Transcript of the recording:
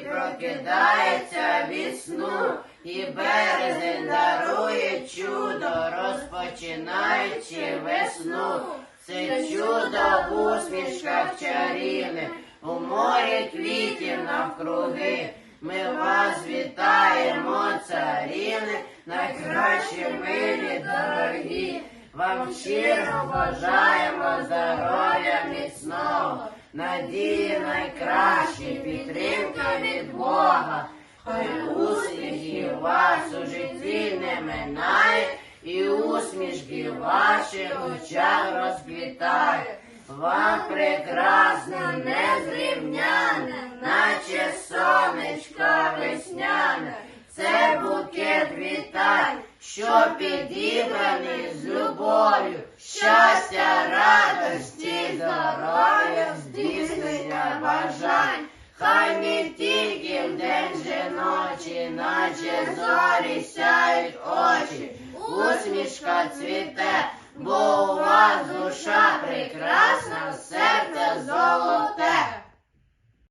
прокидається вісну, і березень дарує чудо, розпочинаючи весну. Це чудо в усмішках чарівних, у морі квітів навкруги. Ми вас вітаємо, царівни, найкращі милі дорогі, вам щиро бажаємо здоров'я надії найкращі, підтримка від Бога. Хай успіхів вас у житті не минає, і усмішки ваші в очах розквітає. Вам прекрасно, незрівняне, наче сонечко весняне. Це букет вітань, що підібраний з любов'ю, щастя, радості, день жіночі, наче зорі сяють очі, усмішка цвіте, бо у вас душа прекрасна, все